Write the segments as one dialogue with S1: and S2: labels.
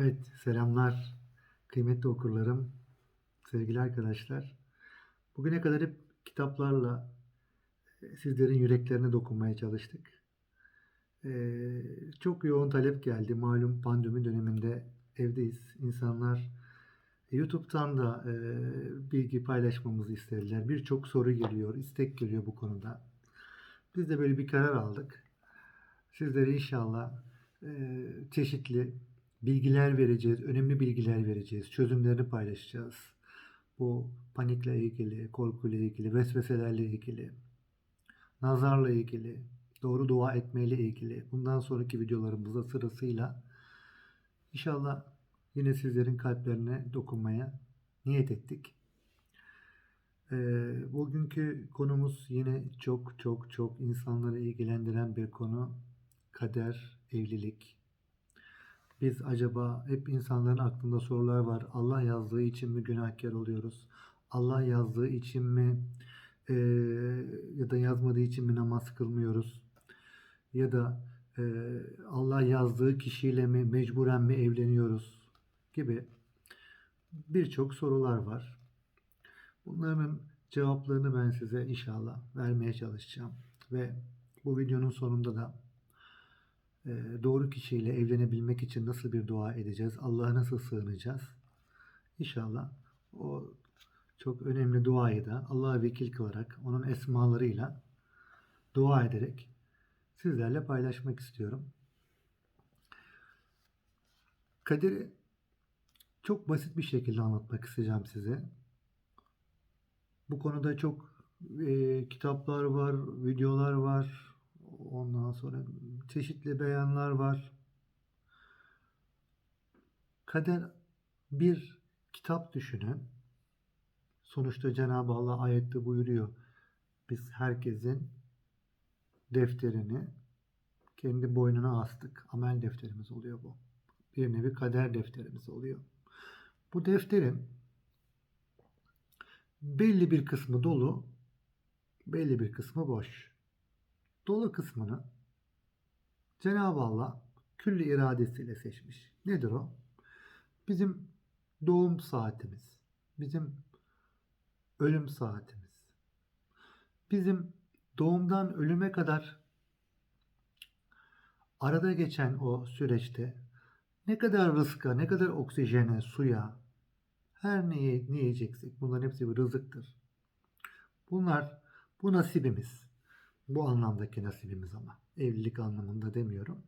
S1: Evet, selamlar kıymetli okurlarım, sevgili arkadaşlar. Bugüne kadar hep kitaplarla e, sizlerin yüreklerine dokunmaya çalıştık. Ee, çok yoğun talep geldi. Malum pandemi döneminde evdeyiz. İnsanlar YouTube'dan da e, bilgi paylaşmamızı istediler. Birçok soru geliyor, istek geliyor bu konuda. Biz de böyle bir karar aldık. Sizlere inşallah e, çeşitli bilgiler vereceğiz, önemli bilgiler vereceğiz, çözümlerini paylaşacağız. Bu panikle ilgili, korkuyla ilgili, vesveselerle ilgili, nazarla ilgili, doğru dua etmeyle ilgili bundan sonraki videolarımızda sırasıyla inşallah yine sizlerin kalplerine dokunmaya niyet ettik. Ee, bugünkü konumuz yine çok çok çok insanları ilgilendiren bir konu. Kader, evlilik. Biz acaba hep insanların aklında sorular var. Allah yazdığı için mi günahkar oluyoruz? Allah yazdığı için mi e, ya da yazmadığı için mi namaz kılmıyoruz? Ya da e, Allah yazdığı kişiyle mi mecburen mi evleniyoruz? Gibi birçok sorular var. Bunların cevaplarını ben size inşallah vermeye çalışacağım. Ve bu videonun sonunda da doğru kişiyle evlenebilmek için nasıl bir dua edeceğiz? Allah'a nasıl sığınacağız? İnşallah o çok önemli duayı da Allah'a vekil kılarak, onun esmalarıyla dua ederek sizlerle paylaşmak istiyorum. Kaderi çok basit bir şekilde anlatmak isteyeceğim size. Bu konuda çok e, kitaplar var, videolar var. Ondan sonra çeşitli beyanlar var. Kader bir kitap düşünün. Sonuçta Cenab-ı Allah ayette buyuruyor. Biz herkesin defterini kendi boynuna astık. Amel defterimiz oluyor bu. Bir nevi kader defterimiz oluyor. Bu defterin belli bir kısmı dolu, belli bir kısmı boş. Dolu kısmını Cenab-ı Allah külli iradesiyle seçmiş. Nedir o? Bizim doğum saatimiz, bizim ölüm saatimiz, bizim doğumdan ölüme kadar arada geçen o süreçte ne kadar rızka, ne kadar oksijene, suya, her neyi ne yiyeceksek bunların hepsi bir rızıktır. Bunlar bu nasibimiz. Bu anlamdaki nasibimiz ama. Evlilik anlamında demiyorum.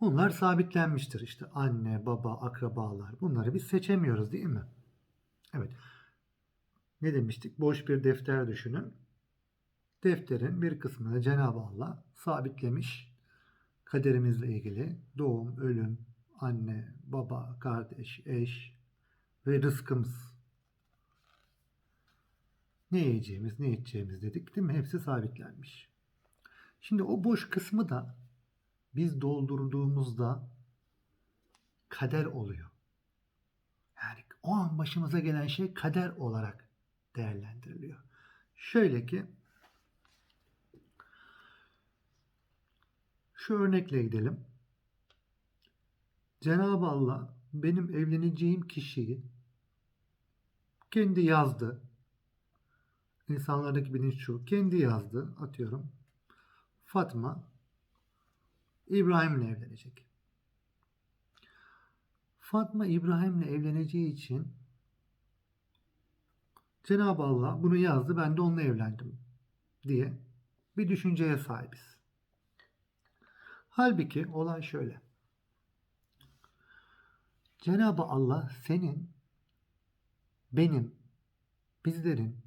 S1: Bunlar sabitlenmiştir işte. Anne, baba, akrabalar. Bunları biz seçemiyoruz değil mi? Evet. Ne demiştik? Boş bir defter düşünün. Defterin bir kısmını Cenab-ı Allah sabitlemiş. Kaderimizle ilgili doğum, ölüm, anne, baba, kardeş, eş ve rızkımız. Ne yiyeceğimiz, ne içeceğimiz dedik değil mi? Hepsi sabitlenmiş. Şimdi o boş kısmı da biz doldurduğumuzda kader oluyor. Yani o an başımıza gelen şey kader olarak değerlendiriliyor. Şöyle ki şu örnekle gidelim. Cenab-ı Allah benim evleneceğim kişiyi kendi yazdı. İnsanlardaki bilinç şu. Kendi yazdı. Atıyorum. Fatma İbrahim'le evlenecek. Fatma İbrahim'le evleneceği için Cenab-ı Allah bunu yazdı. Ben de onunla evlendim diye bir düşünceye sahibiz. Halbuki olay şöyle. Cenab-ı Allah senin, benim, bizlerin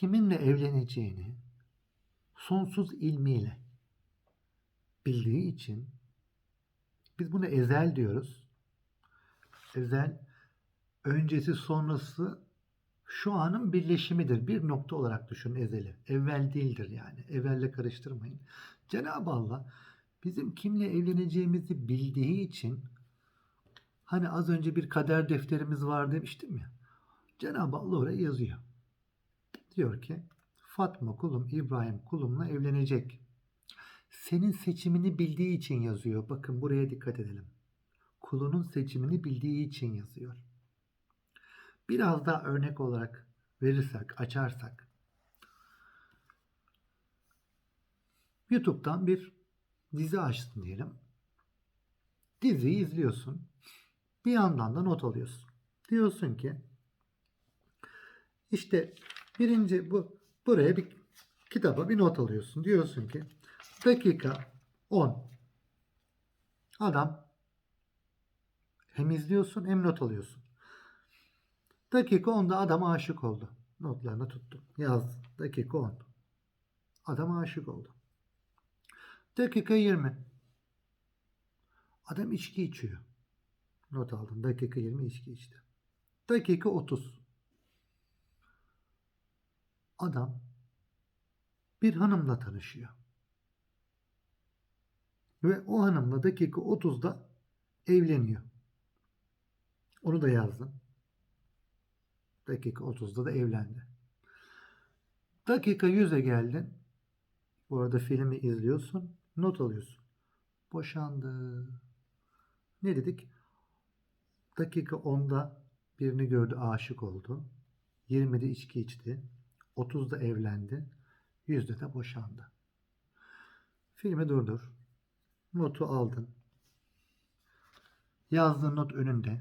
S1: kiminle evleneceğini sonsuz ilmiyle bildiği için biz buna ezel diyoruz. Ezel öncesi sonrası şu anın birleşimidir. Bir nokta olarak düşün ezeli. Evvel değildir yani. Evvelle karıştırmayın. Cenab-ı Allah bizim kimle evleneceğimizi bildiği için hani az önce bir kader defterimiz var demiştim ya. Cenab-ı Allah oraya yazıyor. Diyor ki Fatma kulum İbrahim kulumla evlenecek. Senin seçimini bildiği için yazıyor. Bakın buraya dikkat edelim. kulunun seçimini bildiği için yazıyor. Biraz daha örnek olarak verirsek, açarsak. YouTube'dan bir dizi açtın diyelim. Diziyi izliyorsun. Bir yandan da not alıyorsun. Diyorsun ki işte birinci bu buraya bir kitaba bir not alıyorsun. Diyorsun ki dakika 10 adam hem izliyorsun hem not alıyorsun. Dakika 10'da adam aşık oldu. Notlarını tuttum. Yazdım. Dakika 10. Adam aşık oldu. Dakika 20. Adam içki içiyor. Not aldım. Dakika 20 içki içti. Dakika 30. Adam bir hanımla tanışıyor. Ve o hanımla dakika 30'da evleniyor. Onu da yazdım. Dakika 30'da da evlendi. Dakika 100'e geldin. Bu arada filmi izliyorsun. Not alıyorsun. Boşandı. Ne dedik? Dakika 10'da birini gördü aşık oldu. 20'de içki içti. 30'da evlendi. 100'de de boşandı. Filmi durdur. Notu aldın. Yazdığın not önünde.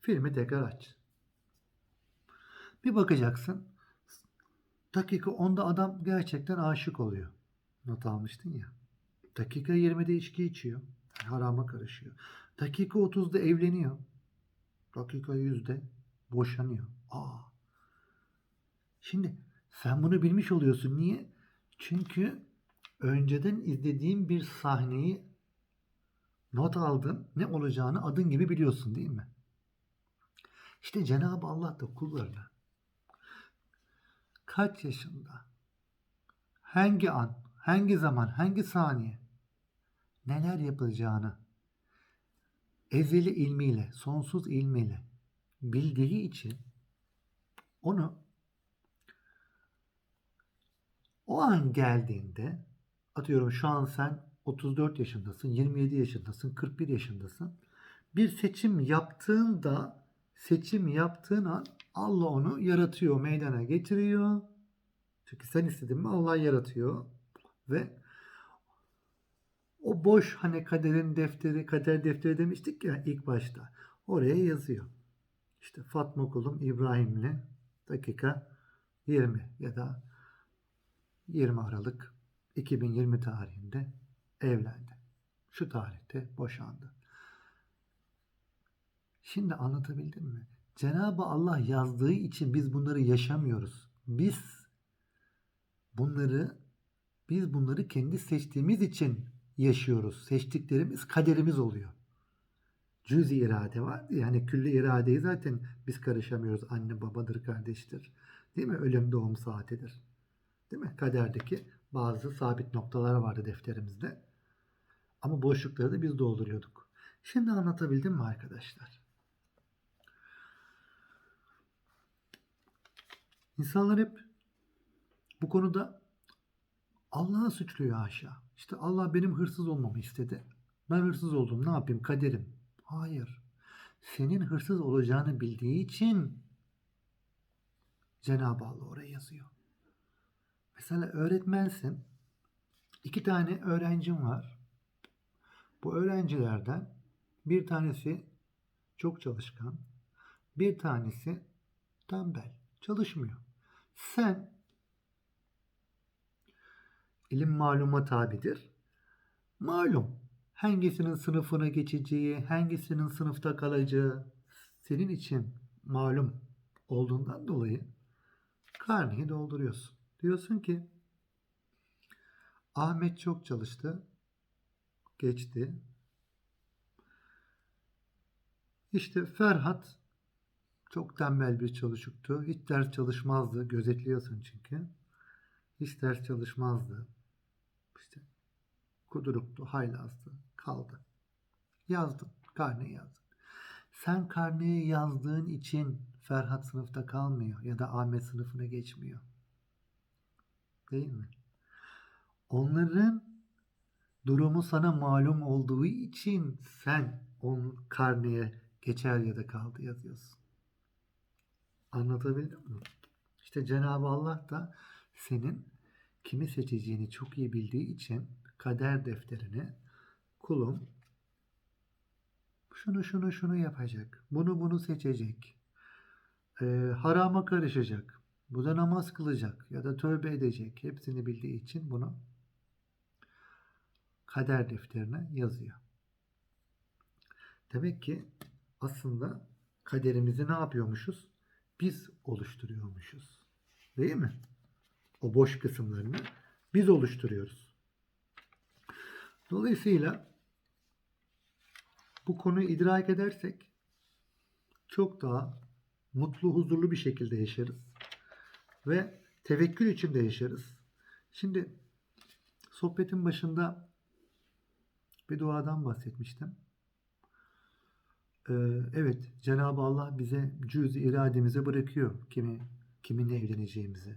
S1: Filmi tekrar aç. Bir bakacaksın. Dakika 10'da adam gerçekten aşık oluyor. Not almıştın ya. Dakika 20'de içki içiyor. Harama karışıyor. Dakika 30'da evleniyor. Dakika 100'de boşanıyor. Aa. Şimdi sen bunu bilmiş oluyorsun. Niye? Çünkü önceden izlediğin bir sahneyi not aldın. Ne olacağını adın gibi biliyorsun değil mi? İşte Cenab-ı Allah da kullarına kaç yaşında, hangi an, hangi zaman, hangi saniye neler yapılacağını ezeli ilmiyle, sonsuz ilmiyle bildiği için onu o an geldiğinde atıyorum şu an sen 34 yaşındasın, 27 yaşındasın, 41 yaşındasın. Bir seçim yaptığında seçim yaptığın an Allah onu yaratıyor, meydana getiriyor. Çünkü sen istedin mi Allah yaratıyor. Ve o boş hani kaderin defteri, kader defteri demiştik ya ilk başta. Oraya yazıyor. İşte Fatma kulum İbrahim'le dakika 20 ya da 20 Aralık 2020 tarihinde evlendi. Şu tarihte boşandı. Şimdi anlatabildim mi? Cenab-ı Allah yazdığı için biz bunları yaşamıyoruz. Biz bunları biz bunları kendi seçtiğimiz için yaşıyoruz. Seçtiklerimiz kaderimiz oluyor. Cüz irade var. Yani külli iradeyi zaten biz karışamıyoruz. Anne babadır, kardeştir. Değil mi? Ölüm doğum saatidir. Değil mi? Kaderdeki bazı sabit noktalar vardı defterimizde. Ama boşlukları da biz dolduruyorduk. Şimdi anlatabildim mi arkadaşlar? İnsanlar hep bu konuda Allah'a suçluyor aşağı. İşte Allah benim hırsız olmamı istedi. Ben hırsız oldum. Ne yapayım? Kaderim. Hayır. Senin hırsız olacağını bildiği için Cenab-ı Allah oraya yazıyor. Mesela öğretmensin. İki tane öğrencim var. Bu öğrencilerden bir tanesi çok çalışkan, bir tanesi tembel, çalışmıyor. Sen ilim maluma tabidir. Malum hangisinin sınıfına geçeceği, hangisinin sınıfta kalacağı senin için malum olduğundan dolayı karneyi dolduruyorsun. Diyorsun ki Ahmet çok çalıştı. Geçti. İşte Ferhat çok tembel bir çocuktu. Hiç ders çalışmazdı. Gözetliyorsun çünkü. Hiç ders çalışmazdı. İşte kuduruktu, haylazdı. Kaldı. Yazdın. Karneyi yazdın. Sen karneyi yazdığın için Ferhat sınıfta kalmıyor ya da Ahmet sınıfına geçmiyor. Değil mi? Onların Durumu sana malum olduğu için sen onun karneye geçer ya da kaldı yazıyorsun. Anlatabildim mi? İşte Cenab-ı Allah da senin kimi seçeceğini çok iyi bildiği için kader defterine kulum şunu şunu şunu yapacak, bunu bunu seçecek, e, harama karışacak, bu da namaz kılacak ya da tövbe edecek. Hepsini bildiği için bunu kader defterine yazıyor. Demek ki aslında kaderimizi ne yapıyormuşuz? Biz oluşturuyormuşuz. Değil mi? O boş kısımlarını biz oluşturuyoruz. Dolayısıyla bu konuyu idrak edersek çok daha mutlu, huzurlu bir şekilde yaşarız. Ve tevekkül içinde yaşarız. Şimdi sohbetin başında bir duadan bahsetmiştim. Ee, evet, Cenab-ı Allah bize cüz-i irademize bırakıyor kimi kiminle evleneceğimizi.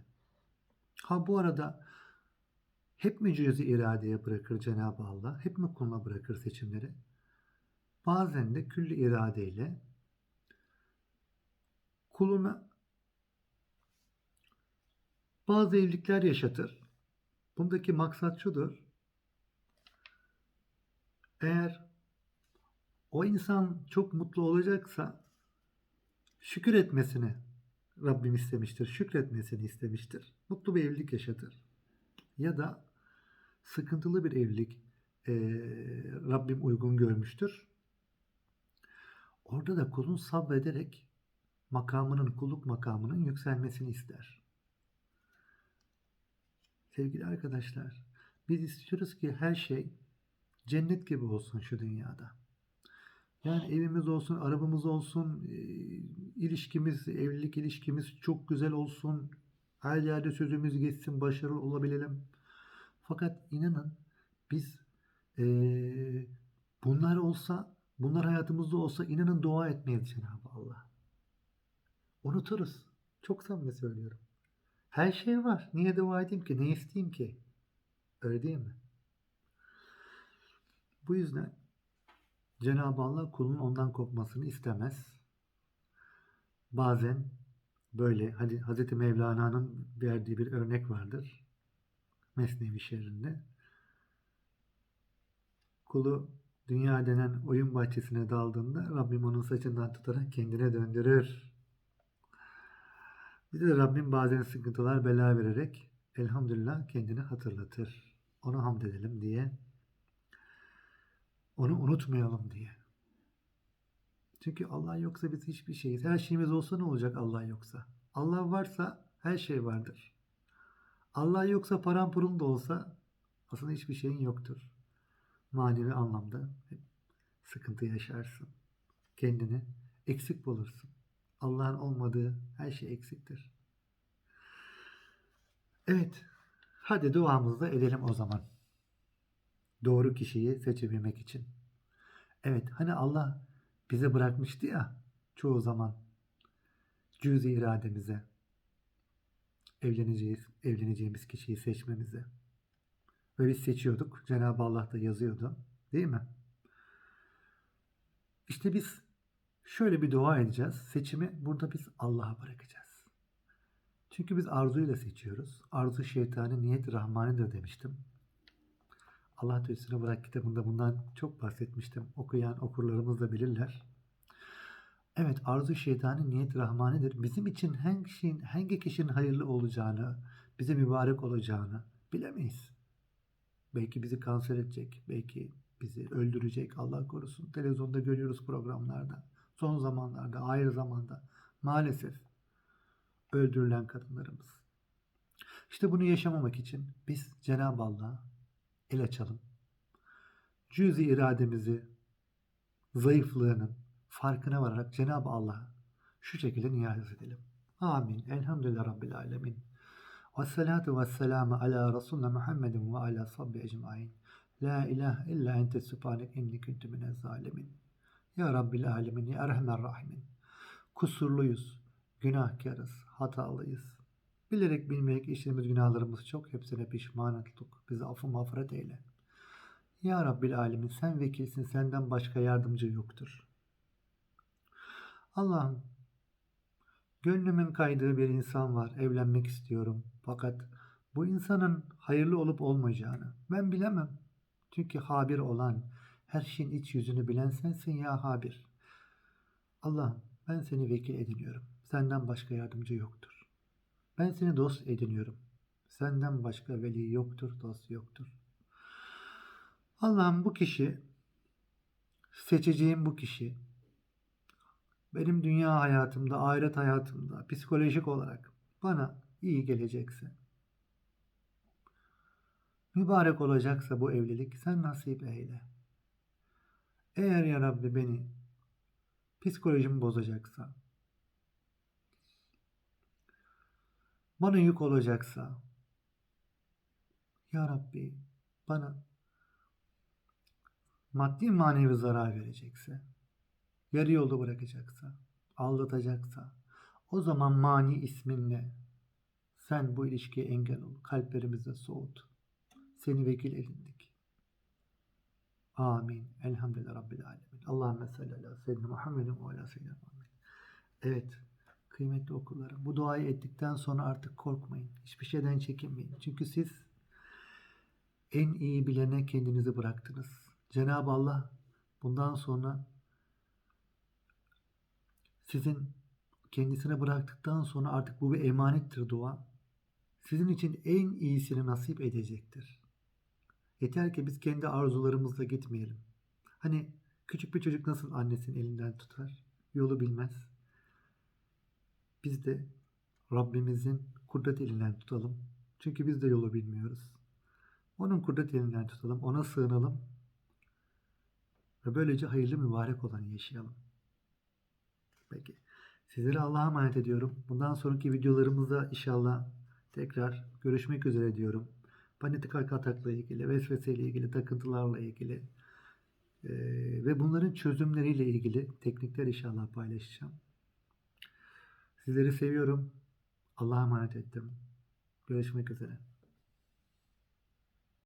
S1: Ha bu arada hep mi cüz-i iradeye bırakır Cenab-ı Allah? Hep mi kuluna bırakır seçimleri? Bazen de külli iradeyle kuluna bazı evlilikler yaşatır. Bundaki maksat şudur. Eğer o insan çok mutlu olacaksa şükür etmesini Rabbim istemiştir. Şükretmesini istemiştir. Mutlu bir evlilik yaşatır. Ya da sıkıntılı bir evlilik e, Rabbim uygun görmüştür. Orada da kulun sabrederek makamının, kulluk makamının yükselmesini ister. Sevgili arkadaşlar, biz istiyoruz ki her şey cennet gibi olsun şu dünyada. Yani evimiz olsun, arabamız olsun, e, ilişkimiz, evlilik ilişkimiz çok güzel olsun. Her yerde sözümüz geçsin, başarılı olabilelim. Fakat inanın biz e, bunlar olsa, bunlar hayatımızda olsa inanın dua etmeyiz Cenab-ı Allah. Unuturuz. Çok samimi söylüyorum. Her şey var. Niye dua edeyim ki? Ne isteyeyim ki? Öyle değil mi? Bu yüzden Cenab-ı Allah kulun ondan kopmasını istemez. Bazen böyle hani Hz. Mevlana'nın verdiği bir örnek vardır. Mesnevi şehrinde. Kulu dünya denen oyun bahçesine daldığında Rabbim onun saçından tutarak kendine döndürür. Bize de Rabbim bazen sıkıntılar bela vererek elhamdülillah kendini hatırlatır. Ona hamd edelim diye onu unutmayalım diye. Çünkü Allah yoksa biz hiçbir şeyiz. Her şeyimiz olsa ne olacak Allah yoksa? Allah varsa her şey vardır. Allah yoksa paran pulun da olsa aslında hiçbir şeyin yoktur. Manevi anlamda sıkıntı yaşarsın. Kendini eksik bulursun. Allah'ın olmadığı her şey eksiktir. Evet. Hadi duamızı da edelim o zaman doğru kişiyi seçebilmek için. Evet hani Allah bize bırakmıştı ya çoğu zaman cüz-i irademize evleneceğiz, evleneceğimiz kişiyi seçmemize. Ve biz seçiyorduk. Cenab-ı Allah da yazıyordu. Değil mi? İşte biz şöyle bir dua edeceğiz. Seçimi burada biz Allah'a bırakacağız. Çünkü biz arzuyla seçiyoruz. Arzu şeytanı niyet rahmanidir demiştim. Allah Teala'sını bırak kitabında bundan çok bahsetmiştim. Okuyan okurlarımız da bilirler. Evet arzu şeytanı niyet rahmanidir. Bizim için hangi, şeyin, hangi kişinin hayırlı olacağını, bize mübarek olacağını bilemeyiz. Belki bizi kanser edecek, belki bizi öldürecek Allah korusun. Televizyonda görüyoruz programlarda. Son zamanlarda, ayrı zamanda maalesef öldürülen kadınlarımız. İşte bunu yaşamamak için biz Cenab-ı Allah'a el açalım. Cüz-i irademizi zayıflığının farkına vararak Cenab-ı Allah'a şu şekilde niyaz edelim. Amin. Elhamdülillah Rabbil Alemin. Ve salatu ve selamu ala Resulüne Muhammedin ve ala sabbi ecmain. La ilahe illa ente sübhanek inni kuntu minez zalimin. Ya Rabbil Alemin, Ya Erhamer Rahimin. Kusurluyuz, günahkarız, hatalıyız. Bilerek bilmeyerek işlediğimiz günahlarımız çok. Hepsine pişman olduk. Bizi affı mağfiret eyle. Ya Rabbil Alemin sen vekilsin senden başka yardımcı yoktur. Allah'ım gönlümün kaydığı bir insan var evlenmek istiyorum. Fakat bu insanın hayırlı olup olmayacağını ben bilemem. Çünkü habir olan her şeyin iç yüzünü bilen sensin ya habir. Allah'ım ben seni vekil ediniyorum. Senden başka yardımcı yoktur. Ben seni dost ediniyorum. Senden başka veli yoktur, dost yoktur. Allah'ım bu kişi, seçeceğim bu kişi, benim dünya hayatımda, ahiret hayatımda, psikolojik olarak bana iyi gelecekse, mübarek olacaksa bu evlilik sen nasip eyle. Eğer ya Rabbi beni psikolojimi bozacaksa, bana yük olacaksa, ya Rabbi bana maddi manevi zarar verecekse, yarı yolda bırakacaksa, aldatacaksa, o zaman mani isminle sen bu ilişkiye engel ol, kalplerimizde soğut. Seni vekil edindik. Amin. Elhamdülillah Rabbil Alemin. Allahümme salli ala seyyidina Muhammedin ve ala seyyidina Muhammed. Evet. Kıymetli okullarım. Bu duayı ettikten sonra artık korkmayın. Hiçbir şeyden çekinmeyin. Çünkü siz en iyi bilene kendinizi bıraktınız. Cenab-ı Allah bundan sonra sizin kendisine bıraktıktan sonra artık bu bir emanettir dua. Sizin için en iyisini nasip edecektir. Yeter ki biz kendi arzularımızla gitmeyelim. Hani küçük bir çocuk nasıl annesinin elinden tutar? Yolu bilmez. Biz de Rabbimizin kudret elinden tutalım. Çünkü biz de yolu bilmiyoruz. Onun kudret elinden tutalım, ona sığınalım ve böylece hayırlı mübarek olanı yaşayalım. Peki. Sizleri Allah'a emanet ediyorum. Bundan sonraki videolarımızda inşallah tekrar görüşmek üzere diyorum. Arka atakla ilgili, vesveseyle ilgili, takıntılarla ilgili eee, ve bunların çözümleriyle ilgili teknikler inşallah paylaşacağım. Sizleri seviyorum. Allah'a emanet ettim. Görüşmek üzere.